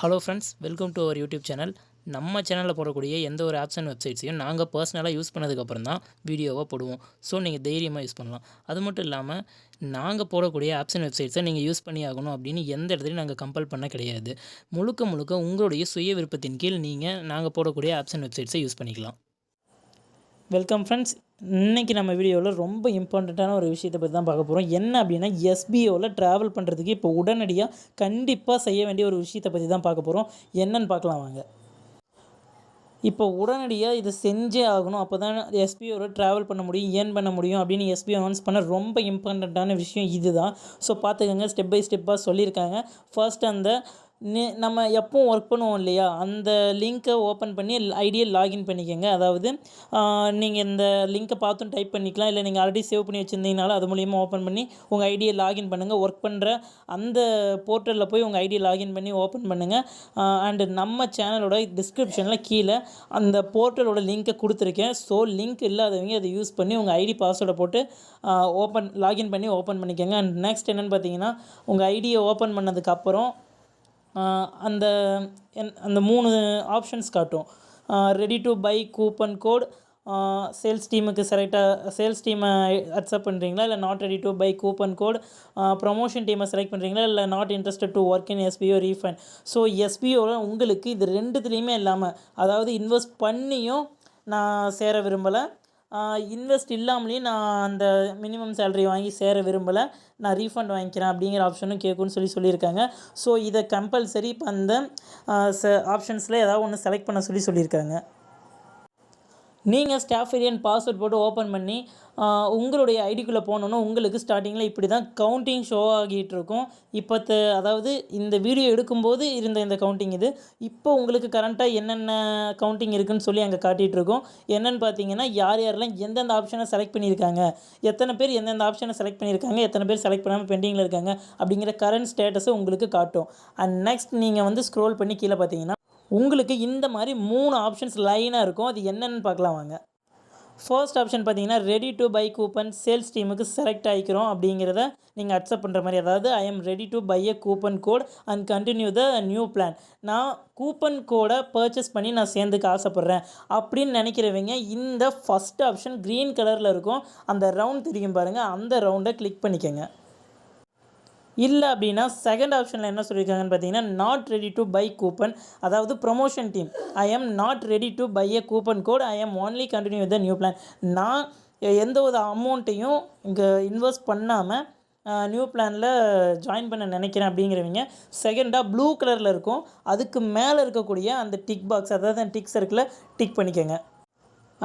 Hello friends welcome to our YouTube channel நம்ம சேனலில் போடக்கூடிய எந்த ஒரு ஆப்ஸ் அண்ட் வெப்சைட்ஸையும் நாங்கள் பர்சனலாக யூஸ் பண்ணதுக்கப்புறம் தான் வீடியோவாக போடுவோம். ஸோ நீங்கள் தைரியமாக யூஸ் பண்ணலாம். அது மட்டும் இல்லாமல் நாங்கள் போடக்கூடிய ஆப்ஸ் அண்ட் வெப்சைட்ஸை நீங்கள் யூஸ் பண்ணி ஆகணும் அப்படின்னு எந்த இடத்துலையும் நாங்கள் கம்பல் பண்ண கிடையாது. முழுக்க முழுக்க உங்களுடைய சுய விருப்பத்தின் கீழ் நீங்கள் நாங்கள் போடக்கூடிய ஆப்ஸ் அண்ட் வெப்சைட்ஸை யூஸ் பண்ணிக்கலாம். வெல்கம் ஃப்ரெண்ட்ஸ் இன்றைக்கி நம்ம வீடியோவில் ரொம்ப இம்பார்ட்டண்ட்டான ஒரு விஷயத்தை பற்றி தான் பார்க்க போகிறோம் என்ன அப்படின்னா எஸ்பிஓவில் ட்ராவல் பண்ணுறதுக்கு இப்போ உடனடியாக கண்டிப்பாக செய்ய வேண்டிய ஒரு விஷயத்தை பற்றி தான் பார்க்க போகிறோம் என்னன்னு பார்க்கலாம் வாங்க. இப்போ உடனடியாக இதை செஞ்சே ஆகணும். அப்போ தான் எஸ்பிஓவில் ட்ராவல் பண்ண முடியும் ஏன் பண்ண முடியும் அப்படின்னு எஸ்பிஓ அனௌன்ஸ் பண்ண ரொம்ப இம்பார்ட்டண்ட்டான விஷயம் இது தான் ஸோ பார்த்துக்கோங்க ஸ்டெப் பை ஸ்டெப்பாக சொல்லியிருக்காங்க. ஃபர்ஸ்ட் அந்த நம்ம எப்பவும் ஒர்க் பண்ணுவோம் இல்லையா? அந்த லிங்க்கை ஓப்பன் பண்ணி ஐடியை லாகின் பண்ணிக்கோங்க. அதாவது நீங்கள் இந்த லிங்க்கை பார்த்தும் டைப் பண்ணிக்கலாம். இல்லை நீங்கள் ஆல்ரெடி சேவ் பண்ணி வச்சுருந்தீங்கனாலும் அது மூலியமாக ஓப்பன் பண்ணி உங்கள் ஐடியை லாகின் பண்ணுங்கள் ஒர்க் பண்ணுற அந்த போர்ட்டலில் போய் உங்கள் ஐடியை லாகின் பண்ணி ஓப்பன் பண்ணுங்கள் அண்டு நம்ம சேனலோட டிஸ்கிரிப்ஷனில் கீழே அந்த போர்ட்டலோட லிங்க்கை கொடுத்துருக்கேன். ஸோ லிங்க் இல்லாதவங்க அதை யூஸ் பண்ணி உங்கள் ஐடி பாஸ்வேர்டை போட்டு ஓப்பன் லாகின் பண்ணி ஓப்பன் பண்ணிக்கோங்க. அண்ட் நெக்ஸ்ட் என்னென்னு பார்த்தீங்கன்னா உங்கள் ஐடியை ஓப்பன் பண்ணதுக்கப்புறம் அந்த என் அந்த மூணு ஆப்ஷன்ஸ் காட்டும். Ready to buy coupon code sales டீமுக்கு செலக்டாக சேல்ஸ் டீமை அக்செப்ட் பண்ணுறீங்களா இல்லை not ready to buy coupon code promotion டீமை செலக்ட் பண்ணுறீங்களா இல்லை not interested to work in SPO refund so எஸ்பிஓவில் உங்களுக்கு இது ரெண்டுத்துலேயுமே இல்லாமல் அதாவது இன்வெஸ்ட் பண்ணியும் நான் சேர விரும்பலை இன்வெஸ்ட் இல்லாமலேயே நான் அந்த மினிமம் சேலரி வாங்கி சேர விரும்பலை. நான் ரீஃபண்ட் வாங்கிக்கிறேன் அப்படிங்கிற ஆப்ஷனும் கேட்குன்னு சொல்லி சொல்லியிருக்காங்க. ஸோ இதை கம்பல்சரி இப்போ அந்த ஆப்ஷன்ஸில் ஏதாவது ஒன்று செலக்ட் பண்ண சொல்லி சொல்லியிருக்காங்க. நீங்கள் ஸ்டாஃப் ஏரியன் பாஸ்வேர்ட் போட்டு ஓப்பன் பண்ணி உங்களுடைய ஐடிக்குள்ளே போனோன்னா உங்களுக்கு ஸ்டார்டிங்கில் இப்படி தான் கவுண்டிங் ஷோ ஆகிட்டு இருக்கும் இப்போ அதாவது இந்த வீடியோ எடுக்கும்போது இருந்த இந்த கவுண்டிங் இது. இப்போ உங்களுக்கு கரண்ட்டாக என்னென்ன கவுண்டிங் இருக்குன்னு சொல்லி அங்கே காட்டிகிட்டு இருக்கோம் என்னென்னு பார்த்தீங்கன்னா யார் யாரெல்லாம் எந்தெந்த ஆப்ஷனை செலக்ட் பண்ணியிருக்காங்க எத்தனை பேர் எந்தெந்த ஆப்ஷனை செலக்ட் பண்ணியிருக்காங்க எத்தனை பேர் செலக்ட் பண்ணாமல் பெண்டிங்கில் இருக்காங்க அப்படிங்கிற கரண்ட் ஸ்டேட்டஸை உங்களுக்கு காட்டும். அண்ட் நெக்ஸ்ட் நீங்கள் வந்து ஸ்க்ரோல் பண்ணி கீழே பார்த்தீங்கன்னா உங்களுக்கு இந்த மாதிரி மூணு ஆப்ஷன்ஸ் லைனாக இருக்கும். அது என்னென்னு பார்க்கலாம் வாங்க. ஃபர்ஸ்ட் ஆப்ஷன் பார்த்தீங்கன்னா ready to buy coupon sales டீமுக்கு செலக்ட் ஆகிக்கிறோம் அப்படிங்கிறத நீங்கள் அக்செப்ட் பண்ணுற மாதிரி. அதாவது I'm ready to buy a coupon code and continue the new plan நான் கூப்பன் கோடை பர்ச்சேஸ் பண்ணி நான் சேர்ந்துக்க ஆசைப்பட்றேன் அப்படின்னு நினைக்கிறவங்க இந்த ஃபஸ்ட் ஆப்ஷன் க்ரீன் கலரில் இருக்கும். அந்த ரவுண்ட் தெரியும் பாருங்கள் அந்த ரவுண்டை கிளிக் பண்ணிக்கோங்க. இல்லை அப்படின்னா செகண்ட் ஆப்ஷனில் என்ன சொல்லியிருக்காங்கன்னு பார்த்தீங்கன்னா not ready to buy coupon அதாவது promotion team I'm not ready to buy a coupon code I'm only continue with the new plan நான் எந்த ஒரு அமௌண்ட்டையும் இங்கே இன்வெஸ்ட் பண்ணாமல் நியூ பிளானில் ஜாயின் பண்ண நினைக்கிறேன் அப்படிங்கிறவங்க செகண்டாக ப்ளூ கலரில் இருக்கும். அதுக்கு மேலே இருக்கக்கூடிய அந்த டிக் பாக்ஸ் அதாவது டிக் சர்க்கிளை டிக் பண்ணிக்கோங்க.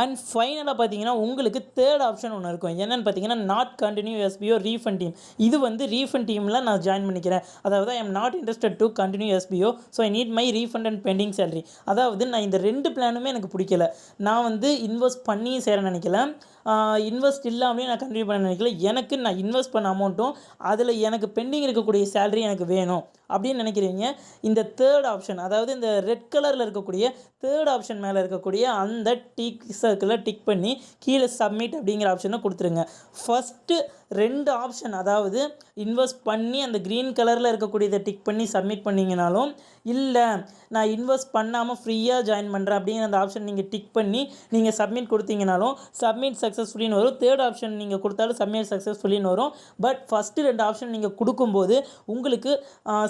அண்ட் ஃபைனலாக பார்த்தீங்கன்னா உங்களுக்கு தேர்ட் ஆப்ஷன் ஒன்று இருக்கும். என்னென்னு பார்த்தீங்கன்னா not continue SPO refund team இது வந்து ரீஃபண்ட் டீமில் நான் ஜாயின் பண்ணிக்கிறேன். அதாவது I'm not interested to continue SPO so I need my refund and pending salary அதாவது நான் இந்த ரெண்டு பிளானுமே எனக்கு பிடிக்கல. நான் வந்து இன்வெஸ்ட் பண்ணி சேர நினைக்கல. இன்வெஸ்ட் இல்லாமலே நான் கண்டினியூ பண்ண நினைக்கல. எனக்கு நான் இன்வெஸ்ட் பண்ண அமௌண்ட்டும் அதில் எனக்கு பெண்டிங் இருக்கக்கூடிய சேலரி எனக்கு வேணும். அப்படின்னு நினைக்கிறீங்க. இந்த தேர்ட் ஆப்ஷன் அதாவது இந்த ரெட் கலரில் இருக்கக்கூடிய தேர்ட் ஆப்ஷன் மேலே இருக்கக்கூடிய அந்த டிக் சர்க்கிளில் டிக் பண்ணி கீழே சப்மிட் அப்படிங்கிற ஆப்ஷனை கொடுத்துருங்க. ஃபஸ்ட்டு ரெண்டு ஆப்ஷன் அதாவது இன்வெஸ்ட் பண்ணி அந்த க்ரீன் கலரில் இருக்கக்கூடியதை டிக் பண்ணி சப்மிட் பண்ணிங்கனாலும் இல்லை நான் இன்வெஸ்ட் பண்ணாமல் ஃப்ரீயாக ஜாயின் பண்ணுறேன் அப்படிங்கிற அந்த ஆப்ஷன் நீங்கள் டிக் பண்ணி நீங்கள் சப்மிட் கொடுத்தீங்கனாலும் சப்மிட் சக்ஸஸ்ஃபுல்லின்னு வரும். தேர்ட் ஆப்ஷன் நீங்கள் கொடுத்தாலும் சப்மிட் சக்ஸஸ்ஃபுல்லின்னு வரும். பட் ஃபஸ்ட்டு ரெண்டு ஆப்ஷன் நீங்கள் கொடுக்கும்போது உங்களுக்கு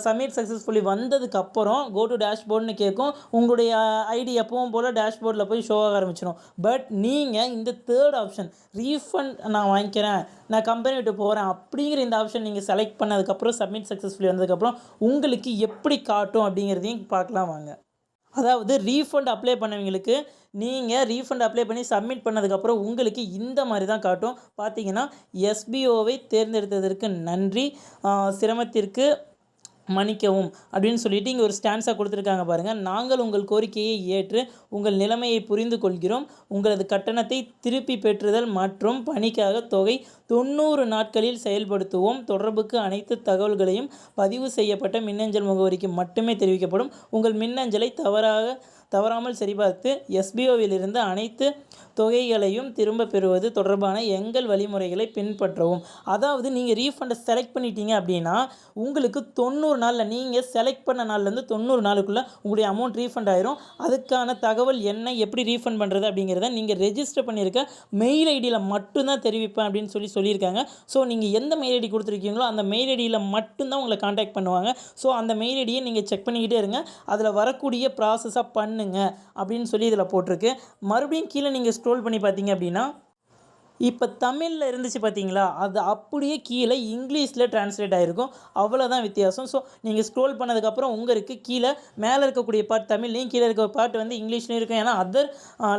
சப்மிட் சக்ஸஸ்ஃபுல்லி வந்ததுக்கப்புறம் கோ டு டேஷ்போர்ட்னு கேட்கும் உங்களுடைய ஐடி எப்பவும் போல் டேஷ்போர்டில் போய் ஷோ ஆக ஆரம்பிச்சிடும் பட் நீங்கள் இந்த தேர்ட் ஆப்ஷன் ரீஃபண்ட் நான் வாங்கிக்கிறேன். நான் கம்பெனி விட்டு போகிறேன் அப்படிங்கிற இந்த ஆப்ஷன் நீங்கள் செலக்ட் பண்ணதுக்கப்புறம் சப்மிட் சக்ஸஸ்ஃபுல்லி வந்ததுக்கப்புறம் உங்களுக்கு எப்படி காட்டும் அப்படிங்கிறதையும் பார்க்கலாம் வாங்க. அதாவது ரீஃபண்ட் அப்ளை பண்ணவங்களுக்கு நீங்கள் ரீஃபண்ட் அப்ளை பண்ணி சப்மிட் பண்ணதுக்கப்புறம் உங்களுக்கு இந்த மாதிரி தான் காட்டும். பார்த்தீங்கன்னா எஸ்பிஓவை தேர்ந்தெடுத்ததற்கு நன்றி. சிரமத்திற்கு மன்னிக்கவும் அப்படின்னு சொல்லிட்டு இங்கே ஒரு ஸ்டான்ஸாக கொடுத்துருக்காங்க பாருங்கள் நாங்கள் உங்கள் கோரிக்கையை ஏற்று உங்கள் நிலைமையை புரிந்து கொள்கிறோம். உங்களது கட்டணத்தை திருப்பி பெற்றுதல் மற்றும் பணிக்காக தொகை தொண்ணூறு நாட்களில் செயல்படுத்துவோம். தொடர்புக்கு அனைத்து தகவல்களையும் பதிவு செய்யப்பட்ட மின்னஞ்சல் முகவரிக்கு மட்டுமே தெரிவிக்கப்படும். உங்கள் மின்னஞ்சலை தவறாக தவறாமல் சரிபார்த்து எஸ்பிஓவிலிருந்து அனைத்து தொகைகளையும் திரும்ப பெறுவது தொடர்பான எங்கள் வழிமுறைகளை பின்பற்றவும். அதாவது நீங்கள் ரீஃபண்டை செலக்ட் பண்ணிட்டீங்க அப்படின்னா உங்களுக்கு தொண்ணூறு நாளில் நீங்கள் செலக்ட் பண்ண நாள்லேருந்து தொண்ணூறு நாளுக்குள்ளே உங்களுடைய அமௌண்ட் ரீஃபண்ட் ஆயிரும். அதுக்கான தகவல் என்ன எப்படி ரீஃபண்ட் பண்ணுறது அப்படிங்கிறத நீங்கள் ரெஜிஸ்டர் பண்ணியிருக்க மெயில் ஐடியில் மட்டும்தான் தெரிவிப்பேன் அப்படின்னு சொல்லி சொல்லியிருக்காங்க. ஸோ நீங்கள் எந்த மெயில் ஐடி கொடுத்துருக்கீங்களோ அந்த மெயில் ஐடியில் மட்டும்தான் உங்களை காண்டாக்ட் பண்ணுவாங்க. ஸோ அந்த மெயில் ஐடியை நீங்கள் செக் பண்ணிக்கிட்டே இருங்க. அதில் வரக்கூடிய ப்ராசஸாக பண்ணுங்கள் அப்படின்னு சொல்லி இதில் போட்டிருக்கு. மறுபடியும் கீழே நீங்கள் ஸ்க்ரோல் பண்ணி பார்த்தீங்க அப்படின்னா இப்போ தமிழில் இருந்துச்சு பார்த்தீங்களா? அது அப்படியே கீழே இங்கிலீஷில் ட்ரான்ஸ்லேட் ஆகிருக்கும் அவ்வளோதான் வித்தியாசம். ஸோ நீங்கள் ஸ்க்ரோல் பண்ணதுக்கப்புறம் உங்களுக்கு கீழே மேலே இருக்கக்கூடிய பார்ட் தமிழ்லையும் கீழே இருக்க பார்ட் வந்து இங்கிலீஷ்லையும் இருக்கும். ஏன்னா அதர்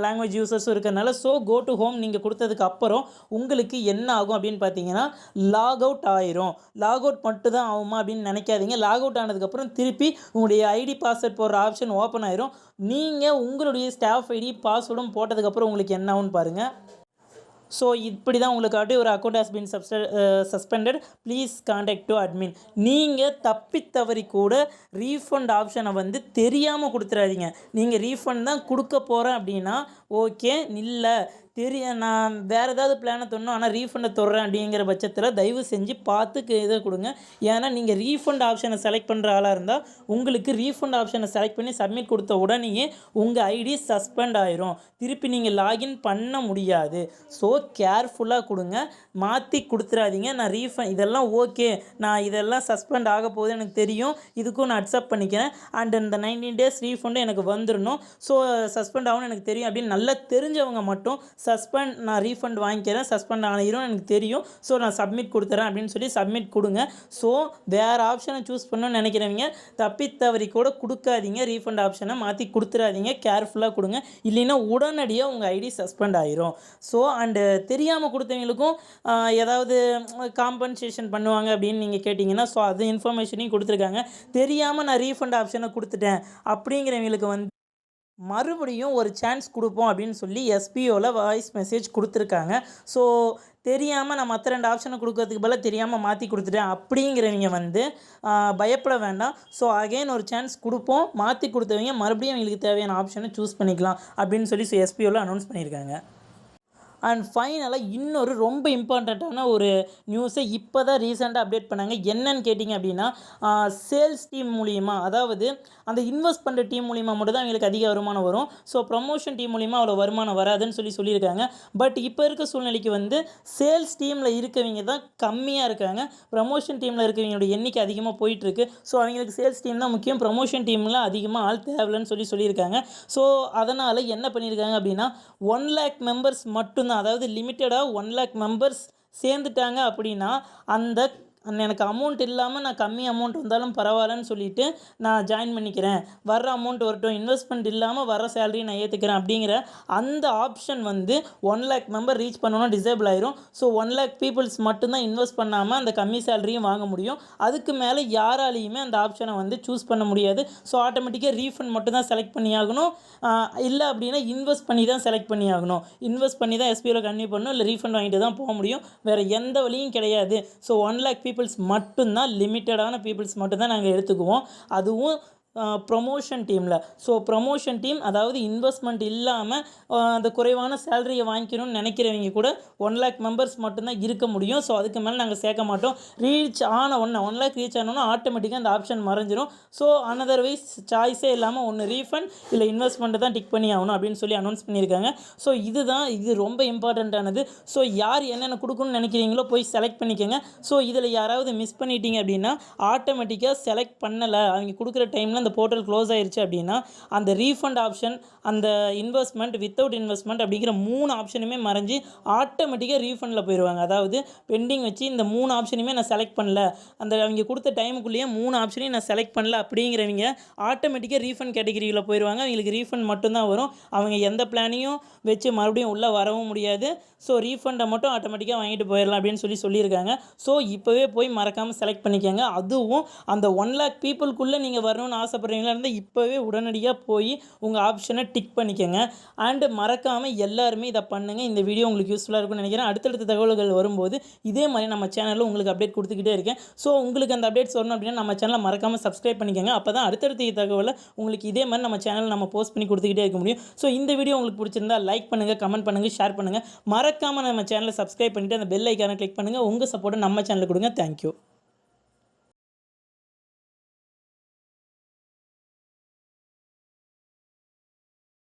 லாங்குவேஜ் யூசர்ஸும் இருக்கிறனால ஸோ கோ டு ஹோம் நீங்கள் கொடுத்ததுக்கு அப்புறம் உங்களுக்கு என்ன ஆகும் அப்படின்னு பார்த்தீங்கன்னா லாக் அவுட் ஆயிரும். லாக் அவுட் மட்டும் தான் ஆகுமா அப்படின்னு நினைக்காதீங்க. லாக் அவுட் ஆனதுக்கப்புறம் திருப்பி உங்களுடைய ஐடி பாஸ்வேர்ட் போடுற ஆப்ஷன் ஓப்பன் ஆயிரும். நீங்கள் உங்களுடைய ஸ்டாஃப் ஐடி பாஸ்வேர்டும் போட்டதுக்கப்புறம் உங்களுக்கு என்ன ஆகும்னு பாருங்கள் ஸோ இப்படி தான் உங்களுக்கு ஆட்டி ஒரு account has been சப்ஸ்ட suspended please contact to admin நீங்கள் தப்பி தவறி கூட ரீஃபண்ட் ஆப்ஷனை வந்து தெரியாமல் கொடுத்துறாதீங்க. நீங்கள் ரீஃபண்ட் தான் கொடுக்க போகிறேன் அப்படின்னா ஓகே இல்லை தெரிய நான் வேறு ஏதாவது பிளானை தரணும் ஆனால் ரீஃபண்டை தொடறேன் அப்படிங்கிற பட்சத்தில் தயவு செஞ்சு பார்த்து இதை கொடுங்க. ஏன்னா நீங்கள் ரீஃபண்ட் ஆப்ஷனை செலக்ட் பண்ணுற ஆளாக இருந்தால் உங்களுக்கு ரீஃபண்ட் ஆப்ஷனை செலக்ட் பண்ணி சப்மிட் கொடுத்த உடனேயே உங்கள் ஐடி சஸ்பெண்ட் ஆயிரும். திருப்பி நீங்கள் லாகின் பண்ண முடியாது. ஸோ கேர்ஃபுல்லாக கொடுங்க. மாற்றி கொடுத்துறாதீங்க. நான் ரீஃபண்ட் இதெல்லாம் ஓகே நான் இதெல்லாம் சஸ்பெண்ட் ஆக போகுது எனக்கு தெரியும். இதுக்கும் நான் அக்செப்ட் பண்ணிக்கிறேன். அண்ட் இந்த நைன்டீன் டேஸ் ரீஃபண்டும் எனக்கு வந்துடணும் ஸோ சஸ்பெண்ட் ஆகும்னு எனக்கு தெரியும் அப்படின்னு நல்லா தெரிஞ்சவங்க மட்டும் சஸ்பெண்ட் நான் ரீஃபண்ட் வாங்கிக்கிறேன் சஸ்பெண்ட் ஆனிரும் எனக்கு தெரியும். ஸோ நான் சப்மிட் கொடுத்துறேன் அப்படின்னு சொல்லி சப்மிட் கொடுங்க. ஸோ வேறு ஆப்ஷனை சூஸ் பண்ணணும்னு நினைக்கிறவங்க தப்பி தவறி கூட கொடுக்காதீங்க. ரீஃபண்ட் ஆப்ஷனை மாற்றி கொடுத்துறாதீங்க. கேர்ஃபுல்லாக கொடுங்க. இல்லைன்னா உடனடியாக உங்கள் ஐடி சஸ்பெண்ட் ஆயிரும். ஸோ அண்டு தெரியாமல் கொடுத்தவங்களுக்கும் ஏதாவது காம்பன்சேஷன் பண்ணுவாங்க அப்படின்னு நீங்கள் கேட்டிங்கன்னா ஸோ அது இன்ஃபர்மேஷனையும் கொடுத்துருக்காங்க. தெரியாமல் நான் ரீஃபண்ட் ஆப்ஷனை கொடுத்துட்டேன். அப்படிங்கிறவங்களுக்கு வந்து மறுபடியும் ஒரு சான்ஸ் கொடுப்போம் அப்படின்னு சொல்லி எஸ்பிஓவில் வாய்ஸ் மெசேஜ் கொடுத்துருக்காங்க. ஸோ தெரியாமல் நான் மற்ற ரெண்டு ஆப்ஷனை கொடுக்கறதுக்கு பதிலாக தெரியாமல் மாற்றி கொடுத்துட்டேன் அப்படிங்கிறவங்க வந்து பயப்பட வேண்டாம். ஸோ அகைன் ஒரு சான்ஸ் கொடுப்போம். மாற்றி கொடுத்தவங்க மறுபடியும் அவங்களுக்கு தேவையான ஆப்ஷனை சூஸ் பண்ணிக்கலாம் அப்படின்னு சொல்லி ஸோ எஸ்பிஓவில் அனௌன்ஸ் பண்ணியிருக்காங்க. அண்ட் ஃபைனலாக இன்னொரு ரொம்ப இம்பார்ட்டண்ட்டான ஒரு நியூஸை இப்போ தான் ரீசெண்டாக அப்டேட் பண்ணாங்க. என்னன்னு கேட்டிங்க அப்படின்னா சேல்ஸ் டீம் மூலிமா அதாவது அந்த இன்வெஸ்ட் பண்ணுற டீம் மூலிமா மட்டும் தான் அவங்களுக்கு அதிக வருமானம் வரும். ஸோ ப்ரமோஷன் டீம் மூலிமா அவ்வளோ வருமானம் வராதுன்னு சொல்லி சொல்லியிருக்காங்க. பட் இப்போ இருக்க சூழ்நிலைக்கு வந்து சேல்ஸ் டீமில் இருக்கவங்க தான் கம்மியாக இருக்காங்க. ப்ரமோஷன் டீமில் இருக்கவங்களோட எண்ணிக்கை அதிகமாக போயிட்டுருக்கு. ஸோ அவங்களுக்கு சேல்ஸ் டீம் தான் முக்கியம். ப்ரமோஷன் டீமில் அதிகமாக ஆள் தேவைன்னு சொல்லி சொல்லியிருக்காங்க. ஸோ அதனால் என்ன பண்ணியிருக்காங்க அப்படின்னா ஒன் லேக் மெம்பர்ஸ் மட்டும்தான் அதாவது லிமிட்டடாக ஒன் லேக் மெம்பர்ஸ் சேர்ந்துட்டாங்க அப்படின்னா அந்த அந்த எனக்கு அமௌண்ட் இல்லாமல் நான் கம்மி அமௌண்ட் வந்தாலும் பரவாயில்லன்னு சொல்லிட்டு நான் ஜாயின் பண்ணிக்கிறேன். வர்ற அமௌண்ட் வரட்டும் இன்வெஸ்ட்மெண்ட் இல்லாமல் வர சேலரி நான் ஏற்றுக்கிறேன் அப்படிங்கிற அந்த ஆப்ஷன் வந்து ஒன் லேக் மெம்பர் ரீச் பண்ணணும் டிசேபிள் ஆயிரும். ஸோ ஒன் லேக் பீப்புள்ஸ் மட்டும்தான் இன்வெஸ்ட் பண்ணாமல் அந்த கம்மி சேலரியும் வாங்க முடியும். அதுக்கு மேலே யாராலையுமே அந்த ஆப்ஷனை வந்து சூஸ் பண்ண முடியாது. ஸோ ஆட்டோமேட்டிக்காக ரீஃபண்ட் மட்டும் தான் செலக்ட் பண்ணி ஆகணும் இல்லை அப்படின்னா இன்வெஸ்ட் பண்ணி தான் செலக்ட் பண்ணி ஆகணும் இன்வெஸ்ட் பண்ணி தான் எஸ்பிஓவில் கன்வியூ பண்ணணும். இல்லை ரீஃபண்ட் வாங்கிட்டு தான் போக முடியும். வேறு எந்த வழியும் கிடையாது. ஸோ ஒன் லேக் பீப்புள்ஸ் மட்டும்தான் லிமிட்டடான பீப்புள்ஸ் மட்டும்தான் நாங்கள் எடுத்துக்குவோம். அதுவும் ப்ரொமோஷன் டீமில் ஸோ ப்ரொமோஷன் டீம் அதாவது இன்வெஸ்ட்மெண்ட் இல்லாமல் அந்த குறைவான சேலரியை வாங்கிக்கணும்னு நினைக்கிறவங்க கூட ஒன் லேக் மெம்பர்ஸ் மட்டும்தான் இருக்க முடியும். ஸோ அதுக்கு மேலே நாங்கள் சேர்க்க மாட்டோம். ரீச் ஆன ஒன்று ஒன் லேக் ரீச் ஆனோன்னா ஆட்டோமேட்டிக்காக அந்த ஆப்ஷன் மறைஞ்சிரும். ஸோ அனதர்வைஸ் சாய்ஸே இல்லாமல் ஒன்று ரீஃபண்ட் இல்லை இன்வெஸ்ட்மெண்ட்டு தான் டிக் பண்ணி ஆகணும் அப்படின்னு சொல்லி அனௌன்ஸ் பண்ணியிருக்காங்க. ஸோ இதுதான் இது ரொம்ப இம்பார்ட்டண்ட்டானது ஸோ யார் என்னென்ன கொடுக்கணும்னு நினைக்கிறீங்களோ போய் செலக்ட் பண்ணிக்கோங்க. ஸோ இதில் யாராவது மிஸ் பண்ணிட்டீங்க அப்படின்னா ஆட்டோமேட்டிக்காக செலக்ட் பண்ணலை. அவங்க கொடுக்குற டைமில் அந்த போர்ட்டல் க்ளோஸ் ஆயிடுச்சு அப்படின்னா அந்த ரீஃபண்ட் ஆப்ஷன் அந்த இன்வெஸ்ட்மெண்ட் வித்தவுட் இன்வெஸ்ட்மெண்ட் அப்படிங்கிற மூணு ஆப்ஷனுமே மறைஞ்சு ஆட்டோமேட்டிக்காக ரீஃபண்டில் போயிடுவாங்க அதாவது பெண்டிங் வச்சு இந்த மூணு ஆப்ஷனையுமே நான் செலக்ட் பண்ணல. அந்த அவங்க கொடுத்த டைமுக்குள்ளேயே மூணு ஆப்ஷனையும் நான் செலக்ட் பண்ணல அப்படிங்கிறவங்க ஆட்டோமேட்டிக்காக ரீஃபண்ட் கேட்டகிரியில் போயிடுவாங்க அவங்களுக்கு ரீஃபண்ட் மட்டும்தான் வரும். அவங்க எந்த பிளானையும் வச்சு மறுபடியும் உள்ளே வரவும் முடியாது. ஸோ ரீஃபண்டை மட்டும் ஆட்டோமேட்டிக்காக வாங்கிட்டு போயிடலாம் அப்படின்னு சொல்லி சொல்லியிருக்காங்க. ஸோ இப்போவே போய் மறக்காமல் செலக்ட் பண்ணிக்கோங்க. அதுவும் அந்த ஒன் லேக் பீப்புளுக்குள்ளே நீங்கள் வரணும்னு ஆசை ஆசைப்பட்றீங்களா இருந்தால் இப்போவே உடனடியாக போய் உங்கள் ஆப்ஷனை டிக் பண்ணிக்கோங்க. அண்டு மறக்காமல் எல்லாருமே இதை பண்ணுங்கள் இந்த வீடியோ உங்களுக்கு யூஸ்ஃபுல்லாக இருக்கும்னு நினைக்கிறேன். அடுத்தடுத்த தகவல்கள் வரும்போது இதே மாதிரி நம்ம சேனலில் உங்களுக்கு அப்டேட் கொடுத்துக்கிட்டே இருக்கேன். ஸோ உங்களுக்கு அந்த அப்டேட்ஸ் வரணும் அப்படின்னா நம்ம சேனலை மறக்காமல் சப்ஸ்கிரைப் பண்ணிக்கோங்க. அப்போ தான் அடுத்தடுத்த தகவலை உங்களுக்கு இதே மாதிரி நம்ம சேனலில் நம்ம போஸ்ட் பண்ணி கொடுத்துக்கிட்டே இருக்க முடியும். ஸோ இந்த வீடியோ உங்களுக்கு பிடிச்சிருந்தா லைக் பண்ணுங்கள் கமெண்ட் பண்ணுங்கள் ஷேர் பண்ணுங்கள் மறக்காமல் நம்ம சேனலை சப்ஸ்கிரைப் பண்ணிவிட்டு அந்த பெல் ஐக்கானை கிளிக் பண்ணுங்கள் உங்கள் சப்போர்ட்டை நம்ம சேனலுக்கு கொடுங்க. தேங்க்யூ